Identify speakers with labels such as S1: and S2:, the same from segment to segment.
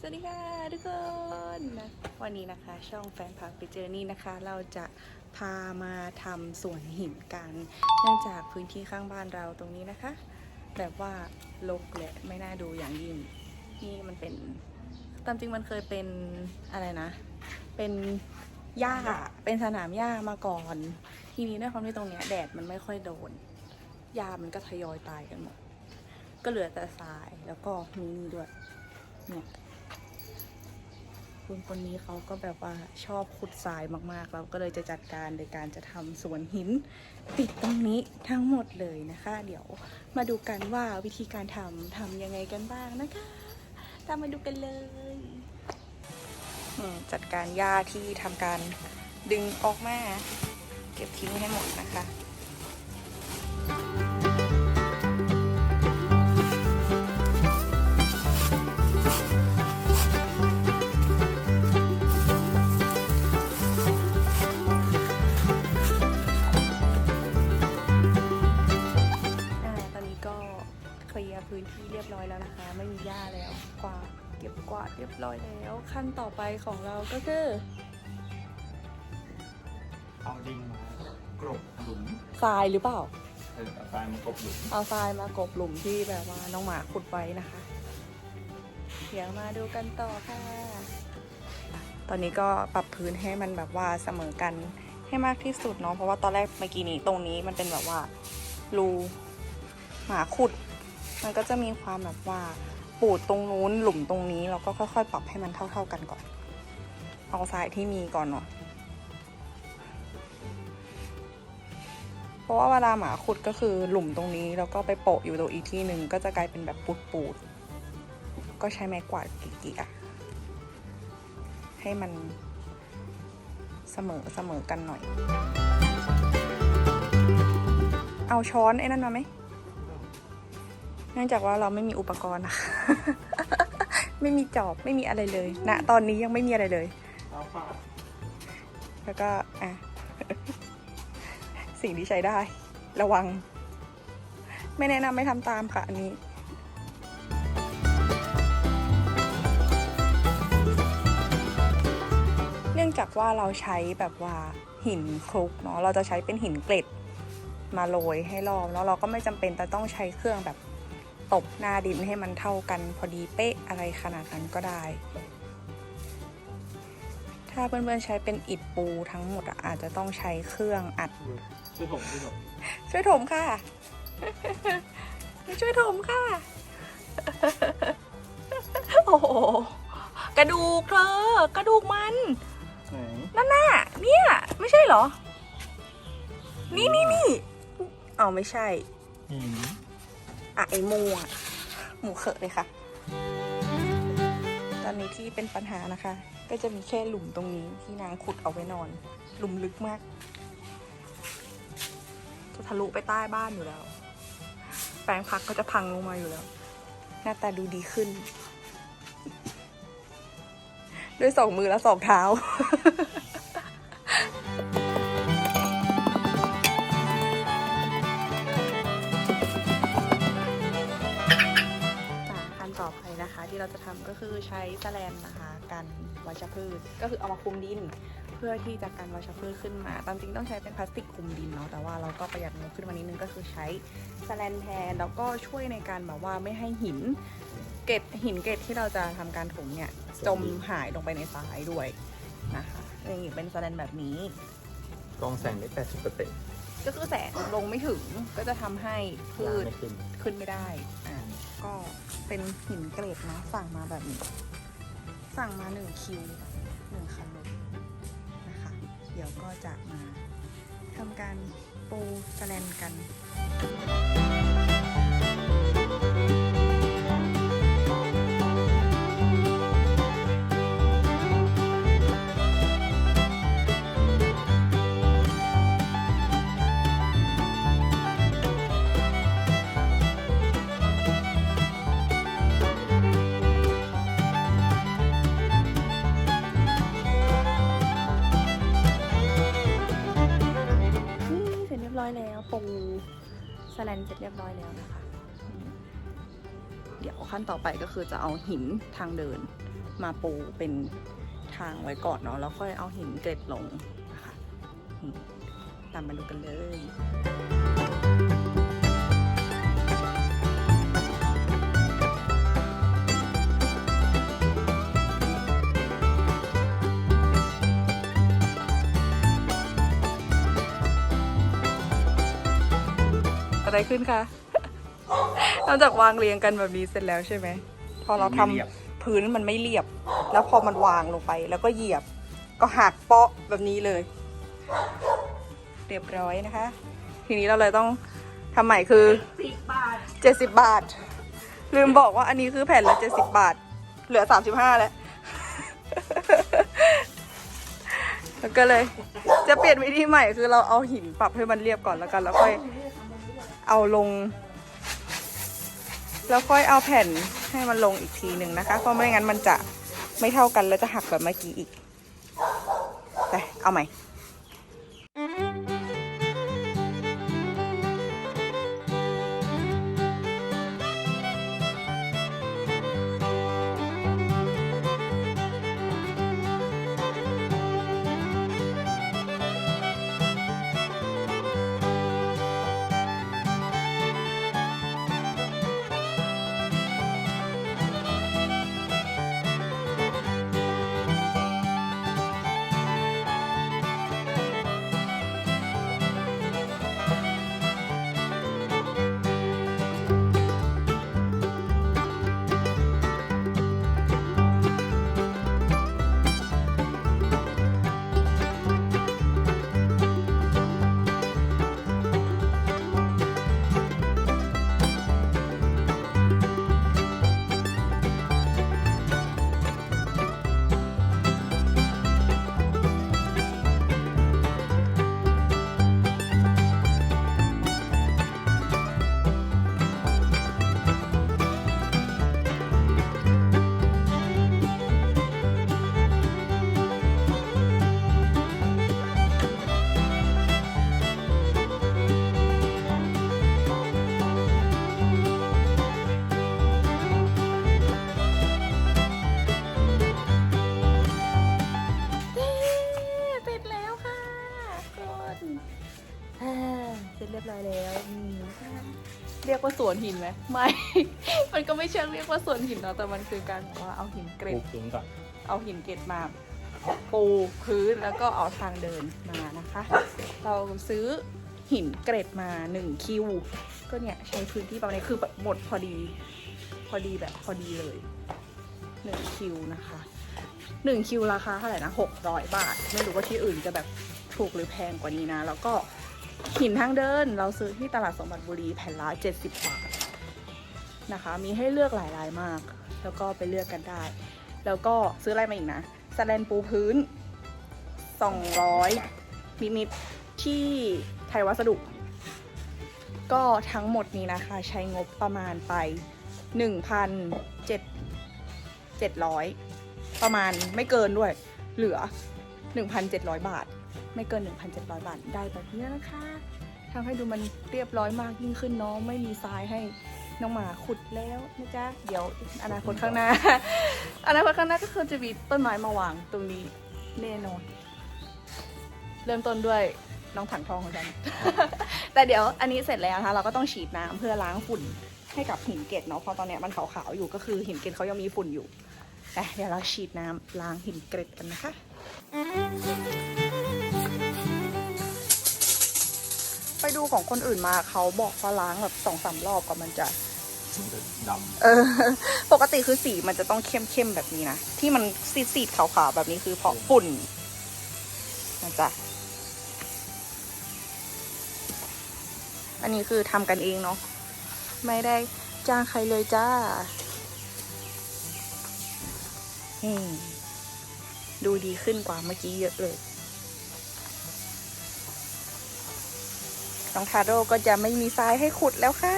S1: สวัสดีค่ะทุกคนนะวันนี้นะคะ ช่องแฟนพักไปเจอนี่นะคะ เราจะพามาทำสวนหินกันเนื่องจากพื้นที่ข้างบ้านเราตรงนี้นะคะ แบบว่าลกและไม่น่าดูอย่างยิ่งนี่มันเป็นตามจริงมันเคยเป็นอะไรนะ เป็นหญ้าเป็นสนามหญ้ามาก่อน ทีนี้ด้วยความที่ตรงเนี้ยแดดมันไม่ค่อยโดนหญ้ามันก็ทยอยตายกันหมดก็เหลือแต่ทรายแล้วก็มีนี่ด้วยเนี่ย คุณคนนี้เขาก็แบบว่าชอบขุดทรายมากๆ เราก็เลยจะจัดการโดยการจะทำสวนหิน ติดตรงนี้ทั้งหมดเลยนะคะ เดี๋ยวมาดูกันว่าวิธีการทำทำยังไงกันบ้างนะคะ ตามมาดูกันเลยจัดการหญ้าที่ทำการดึงออกมา เก็บทิ้งให้หมดนะคะ เก็บกวาดเรียบร้อยแล้ว ขั้นต่อไปของเราก็คือ
S2: เอาดินมากรบหลุม
S1: ทรายหรือเปล่า
S2: เออเอาทรายมากรบหลุม
S1: เอาทรายมากบหลุมที่แบบว่าน้องหมาขุดไว้นะคะ เดี๋ยวมาดูกันต่อค่ะ ตอนนี้ก็ปรับพื้นให้มันแบบว่าเสมอกันให้มากที่สุดเนาะ เพราะว่าตอนแรกเมื่อกี้นี้ตรงนี้มันเป็นแบบว่ารูหมาขุด มันก็จะมีความแบบว่า ปูดตรงนู้นหลุมตรงนี้เราก็ค่อยๆ ปรับให้มันเท่า ๆกันก่อน เอาทรายที่มีก่อนเนาะเพราะว่าเวลาหมาขุดก็คือหลุมตรงนี้แล้วก็ไปโปะอยู่ตรงอีกที่หนึ่งก็จะกลายเป็นแบบปูดๆก็ใช้ไม้กวาดเกี่ยให้มันเสมอเสมอกันหน่อย เอาช้อนไอ้นั่นมาไหม นื่องจากว่าเราไม่มีอุปกรณ์นะคะไม่มีจอบไม่มีอะไรเลยณตอนนี้ยังไม่มีอะไรเลย แล้วก็อะสิ่งที่ใช้ได้ ระวัง ไม่แนะนำไม่ทำตามค่ะอันนี้เนื่องจากว่าเราใช้แบบว่าหินคลุกเนาะเราจะใช้เป็นหินเกล็ดมาโรยให้รอบแล้วเราก็ไม่จำเป็นแต่ต้องใช้เครื่องแบบ ตบหน้าดินให้มันเท่ากันพอดีเป๊ะอะไรขนาดนั้นก็ได้ ถ้าเพื่อนๆใช้เป็นอิฐปูทั้งหมดอะอาจจะต้องใช้เครื่องอัด
S2: ช่วยผมช่วยผม
S1: ช่วยถมค่ะ ช่วยถมค่ะ โอ้โห กระดูกเธอกระดูกมัน
S2: ไหน
S1: นั่นน่ะเนี่ย ไม่ใช่เหรอ นี่นี่นี่เอาไม่ใช่
S2: หิน
S1: อะไอหมูอะหมูเขอะเลยค่ะ ตอนนี้ที่เป็นปัญหานะคะ ก็จะมีแค่หลุมตรงนี้ที่นางขุดเอาไว้นอน หลุมลึกมาก จะทะลุไปใต้บ้านอยู่แล้ว แปลงพักก็จะพังลงมาอยู่แล้ว หน้าตาดูดีขึ้น ด้วยสองมือและสองเท้าอ่า ใช้แสแลนนะคะกันวัชพืช ก็คือเอามาคลุมดิน เพื่อที่จะกันวัชพืชขึ้นมา ตามจริงต้องใช้เป็นพลาสติกคลุมดินเนาะแต่ว่าเราก็ประหยัดงบขึ้นมานิดนึงก็คือใช้แสแลนแทนแล้วก็ช่วยในการแบบว่าไม่ให้หินเกล็ดหินเกล็ดที่เราจะทำการถมเนี่ยจมหายลงไปในทรายด้วยนะคะนี่เป็นแสแลนแบบนี้
S2: กองแสงได้แปดสิบเปอร์เซ็นต์
S1: ก็คือแสงลงไม่ถึงก็จะทำให้พืช
S2: ไม่ขึ้น
S1: ขึ้นไม่ได้อ่า ก็เป็นหินเกรดนะสั่งมาแบบนี้ สั่งมาหนึ่งคิวหนึ่งคันรถนะคะ เดี๋ยวก็จะมาทำการปูสแลนกัน ร้อยแล้วนะคะ เดี๋ยวขั้นต่อไปก็คือจะเอาหินทางเดิน มาปูเป็นทางไว้ก่อนเนาะแล้วค่อยเอาหินเกล็ดลงนะคะตามมาดูกันเลย อะไรขึ้นคะนอกจากวางเรียงกันแบบนี้เสร็จแล้วใช่ไหม พอเราทำ
S2: ไม่เรียบ
S1: พื้นมันไม่เรียบ แล้วพอมันวางลงไป แล้วก็เหยียบ ก็หักเปาะแบบนี้เลย เรียบร้อยนะคะ ทีนี้เราเลยต้องทำใหม่คือ
S3: 10บาท
S1: 70 บาท ลืมบอกว่าอันนี้คือแผ่นละ 70 บาท เหลือ 35 แล้ว แล้วก็เลย จะเปลี่ยนวิธีใหม่คือเราเอาหินปรับให้มันเรียบก่อนแล้วกัน แล้วค่อย เอาลง แล้วค่อยเอาแผ่นให้มันลงอีกทีหนึ่งนะคะ เพราะไม่งั้นมันจะไม่เท่ากันแล้วจะหักแบบเมื่อกี้อีกไปเอาใหม่ ร็จเรียบร้อยแล้วนี่ค่ะเรียกว่าสวนหินไหมไม่ มันก็ไม่เชิงเรียกว่าสวนหินเนาะแต่มันคือการแบบว่าเอาหินเกร
S2: ปู
S1: ด
S2: พื้นก่อน
S1: เอาหินเกล็ดมาปูพื้นแล้วก็เอาทางเดินมานะคะ เราซื้อหินเกร็ดมา 1 คิว ก็เนี่ยใช้พื้นที่ประมาณนี้คือแบบหมดพอดี พอดีแบบพอดีเลย 1 คิวนะคะ 1 คิวราคาเท่าไหร่นะ600 บาท ไม่รู้ว่าที่อื่นจะแบบถูกหรือแพงกว่านี้นะ แล้วก็ หินทางเดินเราซื้อที่ตลาดสมบัติบุรีแผ่นละ70 บาทนะคะ มีให้เลือกหลายรายมาก แล้วก็ไปเลือกกันได้ แล้วก็ซื้ออะไรมาอีกนะสแลนปูพื้น 200นิดๆที่ไทยวัสดุ ก็ทั้งหมดนี้นะคะ ใช้งบประมาณไป 1,700 ประมาณไม่เกินด้วย เหลือ 1,700 บาท ไม่เกิน 1,700 บาทได้แบบนี้นะคะทำให้ดูมันเรียบร้อยมากยิ่งขึ้นเนาะไม่มีทรายให้น้องหมาขุดแล้วนะจ๊ะเดี๋ยวอนาคตข้างหน้า อนาคตข้างหน้าก็คือจะมีต้นไม้มาวางตรงนี้แน่นอน เริ่มต้นด้วยน้องถังทองของฉัน แต่เดี๋ยวอันนี้เสร็จแล้วนะคะเราก็ต้องฉีดน้ำเพื่อล้างฝุ่นให้กับหินเกล็ดเนาะเพราะตอนนี้มันขาวๆอยู่ก็คือหินเกล็ดเขายังมีฝุ่นอยู่แต่เดี๋ยวเราฉีดน้ำล้างหินเกล็ดกันนะคะ ไปดูของคนอื่นมาเขาบอกว่าล้างแบบสองสามรอบก็มันจะ
S2: ด
S1: เออ ปกติคือสีมันจะต้องเข้มๆแบบนี้นะ ที่มันซีดๆขาวๆแบบนี้คือเพราะฝุ่นนะจ๊ะอันนี้คือทำกันเองเนาะไม่ได้จ้างใครเลยจ้าอืมดูดีขึ้นกว่าเมื่อกี้เยอะเลย น้องทาโร่ก็จะไม่มีทรายให้ขุดแล้วค่ะ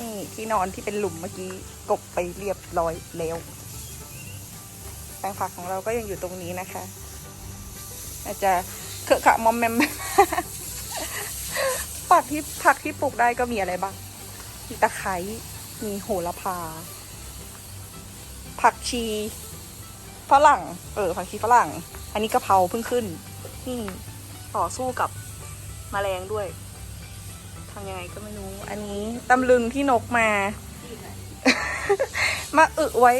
S1: นี่ที่นอนที่เป็นหลุมเมื่อกี้กบไปเรียบร้อยแล้วแปลงผักของเราก็ยังอยู่ตรงนี้นะคะ อาจจะเคอะขะมอมแมมผักที่ผักที่ปลูกได้ก็มีอะไรบ้าง มีตะไคร้ มีโหระพา ผักชีฝรั่ง เออ ผักชีฝรั่ง อันนี้กะเพราเพิ่งขึ้น นี่ต่อสู้กับ มแมลงด้วยทำยังไงก็ไม่รู้ อันนี้ตำลึงที่นกมา มาอึไว้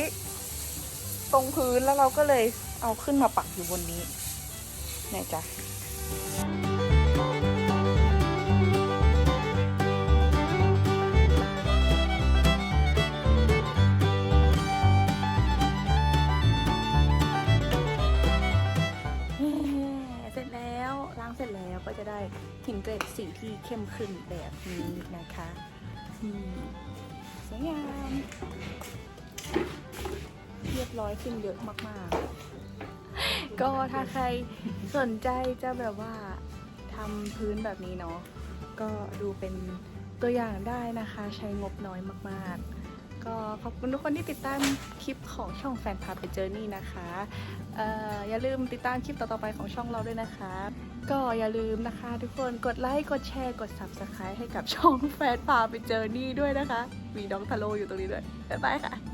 S1: ตรงพื้นแล้วเราก็เลยเอาขึ้นมาปักอยู่บนนี้ไหนจ๊ะ เข้มขึ้นแบบนี้นะคะสวยงาม เรียบร้อยขึ้นเยอะมากๆ ก็ถ้าใครสนใจจะแบบว่าทำพื้นแบบนี้เนาะก็ดูเป็นตัวอย่างได้นะคะ ใช้งบน้อยมากๆก็ขอบคุณทุกคนที่ติดตามคลิปของช่องแฟนพาไปเจอร์นี่นะคะอออย่าลืมติดตามคลิปต่อๆไปของช่องเราด้วยนะคะ ก็อย่าลืมนะคะทุกคนกดไลค์ กดแชร์ กด subscribe ให้กับช่องแฟนพาไปเจอนี่ด้วยนะคะ มีน้องทาโร่อยู่ตรงนี้ด้วย บ๊ายบายค่ะ